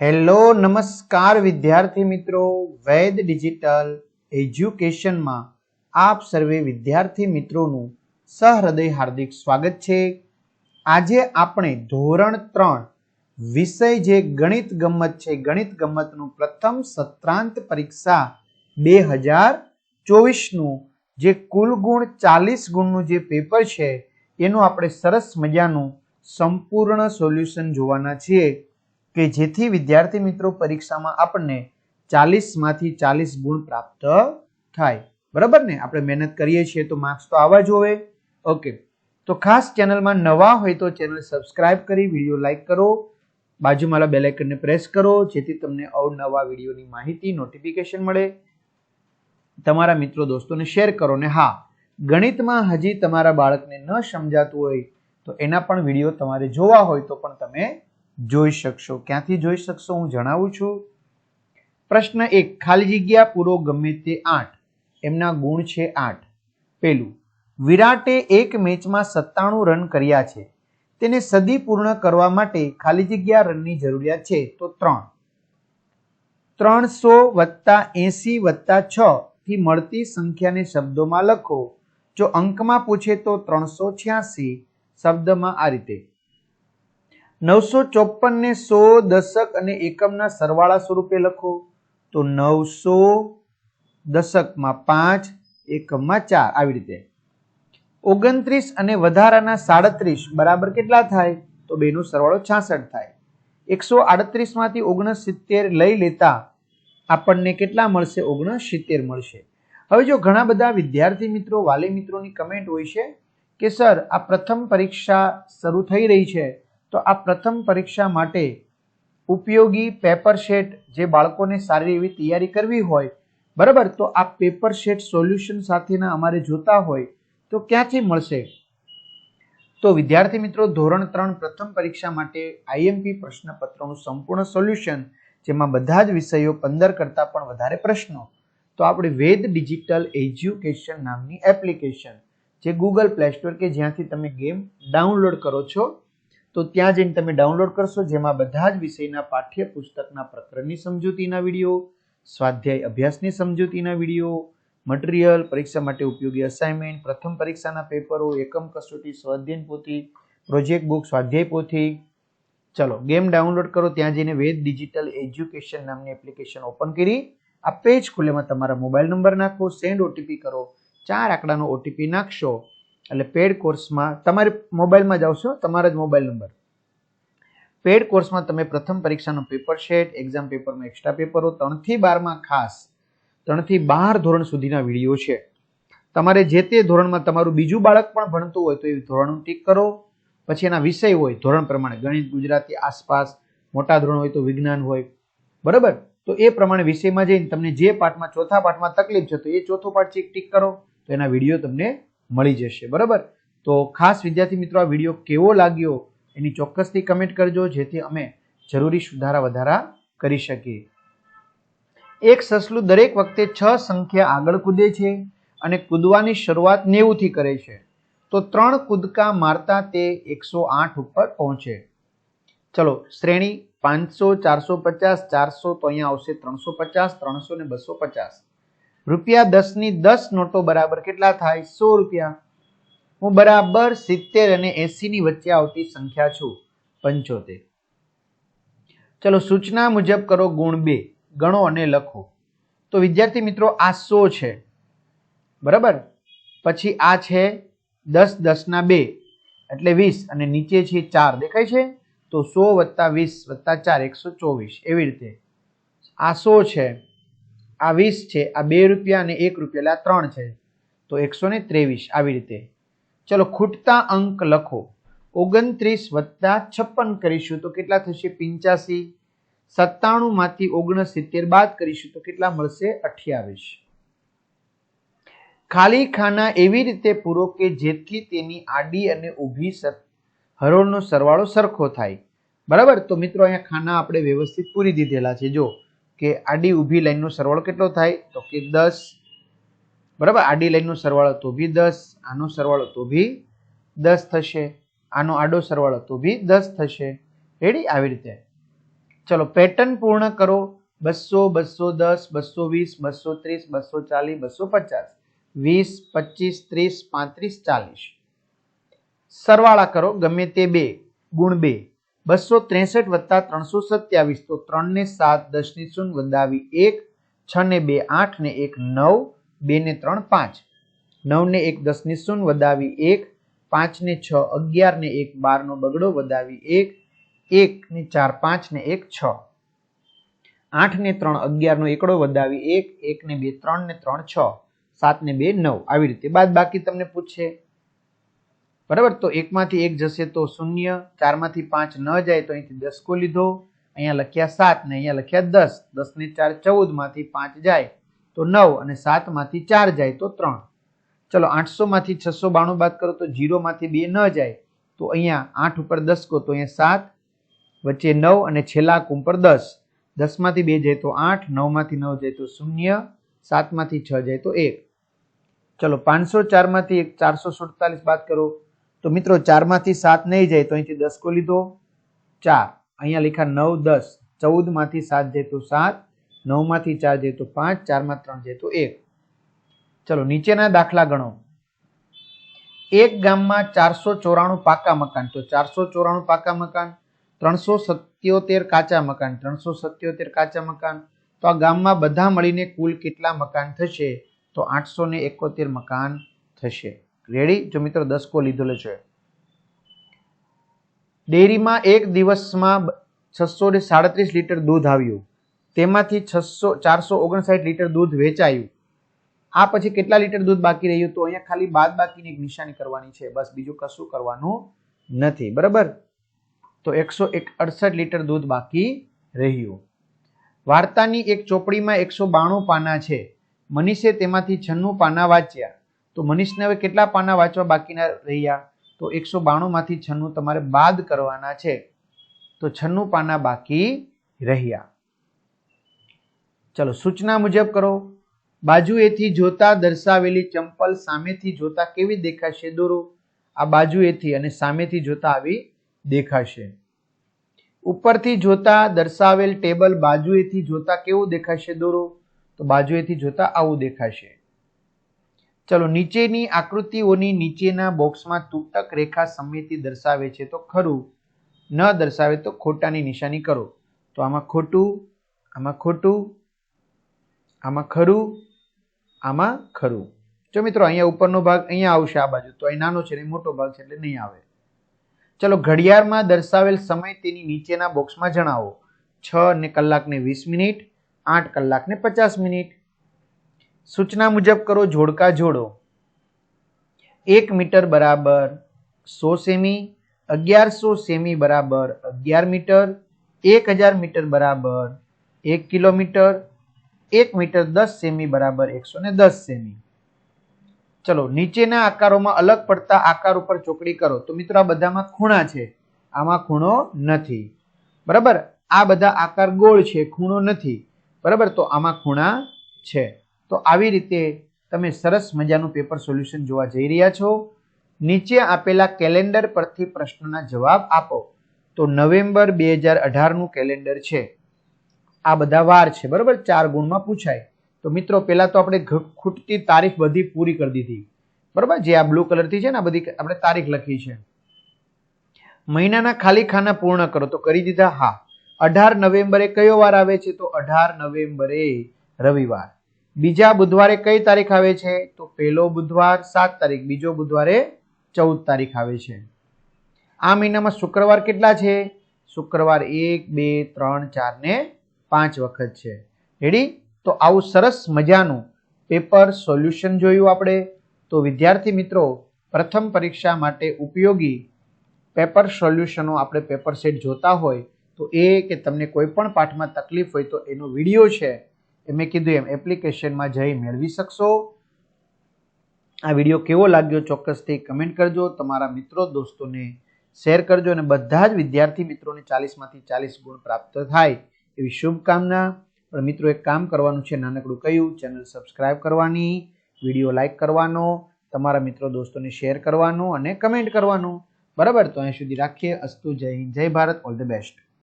Hello, નમસ્કાર વિદ્યાર્થી મિત્રો. વૈદ ડિજિટલ એજ્યુકેશનમાં આપ સર્વે વિદ્યાર્થી મિત્રોનું સહૃદય હાર્દિક સ્વાગત છે. આજે આપણે ધોરણ ત્રણ, વિષય જે ગણિત ગમ્મત છે, ગણિત ગમ્મતનું પ્રથમ સત્રાંત પરીક્ષા બે હજાર ચોવીસનું જે કુલ ગુણ ચાલીસ ગુણનું જે પેપર છે, એનું આપણે સરસ મજાનું સંપૂર્ણ સોલ્યુશન જોવાના છીએ. કે જેથી વિદ્યાર્થી મિત્રો પરીક્ષામાં આપણને ચાલીસમાંથી ચાલીસ ગુણ પ્રાપ્ત થાય. બરાબર ને? આપણે મહેનત કરીએ છીએ તો માર્ક્સ તો આવવા જોવે ઓકે તો ખાસ ચેનલમાં નવા હોય તો ચેનલ સબસ્ક્રાઇબ કરી વીડિયો લાઈક કરો. બાજુમાં બેલ પ્રેસ કરો, જેથી તમને અવનવા વિડીયોની માહિતી નોટિફિકેશન મળે. તમારા મિત્રો દોસ્તોને શેર કરો ને હા. ગણિતમાં હજી તમારા બાળકને ન સમજાતું હોય તો એના પણ વીડિયો તમારે જોવા હોય તો પણ તમે જોઈ શકશો. ક્યાંથી જોઈ શકશો? હું જણાવું છું. પ્રશ્ન એક, ખાલી જગ્યા પૂરો ગમે તે આઠ. એમના ગુણ છે આઠ. પેલું વિરાટે એક મેચમાં સત્તાણું રન કર્યા છે. તેને સદી પૂર્ણ કરવા માટે ખાલી જગ્યા રનની જરૂરિયાત છે. તો ત્રણ. ત્રણસો વત્તા એસી વત્તા છ થી મળતી સંખ્યાને શબ્દોમાં લખો. જો અંકમાં પૂછે તો ત્રણસો છ્યાસી શબ્દમાં આ રીતે. નવસો ચોપન ને સો દશક અને એકમના સરવાળા સ્વરૂપે લખો. તો નવસો દશકમાં પાંચ, એકમમાં ચાર. આવી રીતે. ઓગણત્રીસ અને વધારાના સાડત્રીસ બરાબર કેટલા થાય? તો બેનો સરવાળો છાસઠ થાય. એકસો આડત્રીસમાંથી ઓગણસિત્તેર લઈ લેતા આપણને કેટલા મળશે? ઓગણસિત્તેર મળશે. હવે જો ઘણા બધા વિદ્યાર્થી મિત્રો, વાલી મિત્રોની કમેન્ટ હોય છે કે, સર, આ પ્રથમ પરીક્ષા શરૂ થઈ રહી છે. તો આ પ્રથમ પરીક્ષા માટે ઉપયોગી પેપર શેટ જે બાળકોને સારી એવી તૈયારી કરવી હોય, બરાબર? તો આ પેપર શેટ સોલ્યુશન સાથેના અમારે જોતા હોય તો ક્યાંથી મળશે? તો વિદ્યાર્થી મિત્રો, ધોરણ ત્રણ પ્રથમ પરીક્ષા માટે આઈએમપી પ્રશ્નપત્રનું સંપૂર્ણ સોલ્યુશન, જેમાં બધા જ વિષયો પંદર કરતાં પણ વધારે પ્રશ્નો. તો આપણે વેદ ડિજિટલ એજ્યુકેશન નામની એપ્લિકેશન, જે ગૂગલ પ્લે સ્ટોર કે જ્યાંથી તમે ગેમ ડાઉનલોડ કરો છો તો ત્યાં જઈને તમે ડાઉનલોડ કરશો, જેમાં બધા જ વિષયના પાઠ્ય પુસ્તકના પ્રકરણની સમજૂતીના વીડિયો, સ્વાધ્યાય અભ્યાસની સમજૂતીના વીડિયો, મટીરિયલ, પરીક્ષા માટે ઉપયોગી અસાઇનમેન્ટ પ્રથમ પરીક્ષાના પેપરો, એકમ કસોટી, સ્વાધ્યાય પોથી પ્રોજેક્ટ બુક સ્વાધ્યાય પોથી ચલો ગેમ ડાઉનલોડ કરો, ત્યાં જઈને વેદ ડિજિટલ એજ્યુકેશન નામની એપ્લિકેશન ઓપન કરી. આ પેજ ખુલ્લેમાં તમારા મોબાઈલ નંબર નાખો સેન્ડ ઓટીપી કરો, ચાર આંકડાનો ઓટીપી નાખશો. એટલે પેડ કોર્સમાં તમારે મોબાઈલમાં જાવશો તમારા જ મોબાઈલ નંબર પેડ કોર્સમાં તમે પ્રથમ પરીક્ષાનો પેપર શેટ એક્ઝામ પેપરમાં એક્સ્ટ્રા પેપરો ત્રણથી બારમાં ખાસ, ત્રણથી બાર ધોરણ સુધીના વીડિયો છે. તમારે જે તે ધોરણમાં તમારું બીજું બાળક પણ ભણતું હોય તો એ ધોરણ ટીક કરો. પછી એના વિષય હોય, ધોરણ પ્રમાણે ગણિત, ગુજરાતી, આસપાસ, મોટા ધોરણ હોય તો વિજ્ઞાન હોય. બરાબર? તો એ પ્રમાણે વિષયમાં જઈને તમને જે પાઠમાં ચોથા પાઠમાં તકલીફ છે તો એ ચોથો પાઠ ચેક ટીક કરો. તો એના વીડિયો તમને મળી જશે, બરાબર? તો ખાસ વિદ્યાર્થી મિત્રો, આ વીડિયો કેવો લાગ્યો એની ચોક્કસથી કમેન્ટ કરજો, જેથી અમે જરૂરી સુધારા વધારા કરી શકીએ. એક સસલું દરેક વખતે છ સંખ્યા આગળ કૂદે છે અને કૂદવાની શરૂઆત નેવુંથી કરે છે. તો ત્રણ કૂદકા મારતા તે એકસો આઠ ઉપર પહોંચે. ચલો, શ્રેણી પાંચસો, ચારસો પચાસ, ચારસો તો અહીંયા આવશે ત્રણસો પચાસ, ત્રણસો ને બસો પચાસ. રૂપિયા દસની દસ નોટો બરાબર કેટલા થાય? સો રૂપિયા. હું બરાબર સિત્તેર અને એસીની વચ્ચે આવતી સંખ્યા છું. પંચોતેર. ચલો સૂચના મુજબ કરો ગુણ બે. ગણો અને લખો. તો વિદ્યાર્થી મિત્રો, આ સો છે. બરાબર? પછી આ છે દસ દસના બે. એટલે વીસ. અને નીચે છે ચાર. દેખાય છે? તો સો વત્તા વીસ વત્તા ચાર. એકસો ચોવીસ. એવી રીતે. આ સો છે. આ વીસ છે, આ બે રૂપિયા અને એક રૂપિયા, એટલે આ ત્રણ છે. તો એકસો ને ત્રેવીસ આવી રીતે. ચલો, ખૂટતા અંક લખો. ઓગણત્રીસ વત્તા છપ્પન કરીશું તો કેટલા થશે? પિંચાસી સત્તાણું માંથી ઓગણસિત્તેર બાદ કરીશું તો કેટલા મળશે? અઠ્યાવીસ. ખાલી ખાના એવી રીતે પૂરો કે જેથી તેની આડી અને ઊભી હરોળનો સરવાળો સરખો થાય. બરાબર? તો મિત્રો, અહીંયા ખાના આપણે વ્યવસ્થિત પૂરી દીધેલા છે. જો કે આડી ઊભી લાઈનનો સરવાળો કેટલો થાય? તો કે દસ. બરાબર? આડી લાઈનનો સરવાળો તો બી દસ, આનો સરવાળો તો બી દસ થશે. આનો આડો સરવાળો તો બી દસ થશે. રેડી આવી રીતે. ચલો પેટર્ન પૂર્ણ કરો. બસો બસો દસ, બસો વીસ, બસો ત્રીસ, બસો ચાલીસ, બસો પચાસ. વીસ, પચીસ, ત્રીસ, પાંત્રીસ, ચાલીસ. સરવાળા કરો. ગમે તે બે. ગુણ બે. બસો ત્રેસઠ વત્તા ત્રણસો સત્યાવીસ. તો ત્રણ ને સાત દસની શૂન્ય વધાવી એક છ ને બે આઠ ને એક, નવ બે ને ત્રણ, પાંચ. નવ ને એક દસની શૂન્ય વધાવી એક પાંચ ને છ અગિયાર ને એક બાર નો બગડો વધાવી એક એક ને ચાર પાંચ ને એક, છ. આઠ ને ત્રણ અગિયાર નો એકડો વધાવી એક એક ને બે ત્રણ ને ત્રણ, છ. સાત ને બે, નવ. આવી રીતે બાદ બાકી તમને પૂછશે બરાબર? તો એકમાંથી એક જશે તો શૂન્ય, ચારમાંથી પાંચ ન જાય તો અહીંથી દસકો લીધો. અહીંયા લખ્યા સાત ને અહીંયા લખ્યા દસ. દસ ને ચાર ચૌદમાંથી પાંચ જાય તો નવ અને સાતમાંથી ચાર જાય તો ત્રણ. ચલો આઠસો માંથી છસો બાણું બાદ કરો તો જીરો માંથી બે ન જાય તો અહીંયા આઠ ઉપર દસકો તો અહીંયા સાત, વચ્ચે નવ અને છેલ્લા અંક પર દસ. દસમાંથી બે જાય તો આઠ, નવમાંથી નવ જાય તો શૂન્ય, સાતમાંથી છ જાય તો એક. ચલો, પાંચસો ચારમાંથી એક ચારસો સુડતાલીસ બાદ કરો તો મિત્રો ચારમાંથી સાત નહીં જાય તો અહીંથી દસકો લીધો. ચાર. અહીંયા લખા નવ, દસ. ચૌદમાંથી સાત જાય તો સાત. નવમાંથી ચાર જાય તો પાંચ. ચારમાં ત્રણ જાય તો એક. ચલો, નીચેના દાખલા ગણો. એક ગામમાં ચારસો ચોરાણું પાકા મકાન. તો ચારસો ચોરાણું પાકા મકાન, ત્રણસો સત્યોતેર કાચા મકાન, ત્રણસો સત્યોતેર કાચા મકાન. તો આ ગામમાં બધા મળીને કુલ કેટલા મકાન થશે? તો આઠસો ને એકોતેર મકાન થશે. રેડી જો મિત્રો દસકો લીધેલો છે. ડેરીમાં એક દિવસમાં છસો ને સાડત્રીસ લીટર દૂધ આવ્યું. તેમાંથી છસો, ચારસો ઓગણસાઠ લીટર દૂધ વેચાયું. આ પછી કેટલા લીટર દૂધ બાકી રહ્યું? તો અહીંયા ખાલી બાદ બાકીની એક નિશાની કરવાની છે. બસ બીજું કશું કરવાનું નથી. બરાબર? તો એકસો એક અડસઠ લીટર દૂધ બાકી રહ્યું. વાર્તાની એક ચોપડીમાં એકસો બાણું પાના છે. મનીષે તેમાંથી છન્નું પાના વાંચ્યા. તો મનીષને હવે કેટલા પાના વાંચવા બાકીના રહ્યા? તો એકસો બાણું માંથી છન્નું તમારે બાદ કરવાના છે. તો છન્નું પાના બાકી રહ્યા. ચલો, સૂચના મુજબ કરો. બાજુએથી જોતા દર્શાવેલી ચંપલ સામેથી જોતા કેવી દેખાશે? દોરો. આ બાજુએથી અને સામેથી જોતા આવી દેખાશે. ઉપરથી જોતા દર્શાવેલ ટેબલ બાજુએથી જોતા કેવું દેખાશે? દોરો. તો બાજુએથી જોતા આવું દેખાશે. ચલો, નીચેની આકૃતિઓની નીચેના બોક્સમાં તૂટક રેખા સમિતિ દર્શાવે છે તો ખરું. ન દર્શાવે તો ખોટાની નિશાની કરો. તો આમાં ખોટું આમાં ખોટું, આમાં ખરું આમાં ખરું. જો મિત્રો, અહીંયા ઉપરનો ભાગ અહીંયા આવશે આ બાજુ. તો અહીં નાનો છે ને મોટો ભાગ છે એટલે નહીં આવે. ચલો, ઘડિયાળમાં દર્શાવેલ સમય તેની નીચેના બોક્સમાં જણાવો. છ ને કલાકને વીસ મિનિટ, આઠ કલાકને પચાસ મિનિટ સૂચના મુજબ કરો જોડકા જોડો. એક મીટર બરાબર સો સેમી, અગિયારસો સેમી બરાબર અગિયાર મીટર, એક હજાર મીટર બરાબર એક કિલોમીટર, એક મીટર દસ સેમી બરાબર એકસો ને દસ સેમી. ચલો, નીચેના આકારોમાં અલગ પડતા આકાર ઉપર ચોકડી કરો. તો મિત્રો, આ બધામાં ખૂણા છે. આમાં ખૂણો નથી. બરાબર? આ બધા આકાર ગોળ છે, ખૂણો નથી. બરાબર? તો આમાં ખૂણા છે. તો આવી રીતે તમે સરસ મજાનું પેપર સોલ્યુશન જોવા જઈ રહ્યા છો. નીચે આપેલા કેલેન્ડર પરથી પ્રશ્નના જવાબ આપો. તો નવેમ્બર બે હજાર અઢારનું કેલેન્ડર છે. આ બધા વાર છે, બરાબર? ચાર ગુણમાં પૂછાય. તો મિત્રો, પહેલા તો આપણે ખૂટતી તારીખ બધી પૂરી કરી દીધી. બરાબર? જે આ બ્લુ કલરથી છે ને, આ બધી આપણે તારીખ લખી છે. મહિનાના ખાલી ખાના પૂર્ણ કરો. તો કરી દીધા, હા. અઢાર નવેમ્બરે કયો વાર આવે છે? તો અઢાર નવેમ્બરે રવિવાર. બીજા બુધવારે કઈ તારીખ આવે છે? તો પહેલો બુધવાર સાત તારીખ, બીજો બુધવારે ચૌદ તારીખ આવે છે. આ મહિનામાં શુક્રવાર કેટલા છે? શુક્રવાર એક, બે, ત્રણ, ચાર ને પાંચ વખત છે. રેડી તો આવું સરસ મજાનું પેપર સોલ્યુશન જોયું આપણે? તો વિદ્યાર્થી મિત્રો, પ્રથમ પરીક્ષા માટે ઉપયોગી પેપર સોલ્યુશનો આપણે પેપર સેટ જોતા હોય, તો એ કે તમને કોઈ પણ પાઠમાં તકલીફ હોય તો એનો વીડિયો છે. મેં કીધું એમ એપ્લિકેશનમાં જઈ મેળવી શકશો. આ વીડિયો કેવો લાગ્યો ચોક્કસથી કમેન્ટ કરજો. તમારા મિત્રો, દોસ્તોને શેર કરજો અને બધા જ વિદ્યાર્થી મિત્રોને ચાલીસમાંથી ચાલીસ ગુણ પ્રાપ્ત થાય એવી શુભકામના. પણ મિત્રો, એક કામ કરવાનું છે, નાનકડું કહ્યું, ચેનલ સબસ્ક્રાઈબ કરવાની વીડિયો લાઇક કરવાનો, તમારા મિત્રો, દોસ્તોને શેર કરવાનો અને કમેન્ટ કરવાનું. બરાબર? તો અહીં સુધી રાખીએ. અસ્તુ, જય હિન્દ, જય ભારત ઓલ ધ બેસ્ટ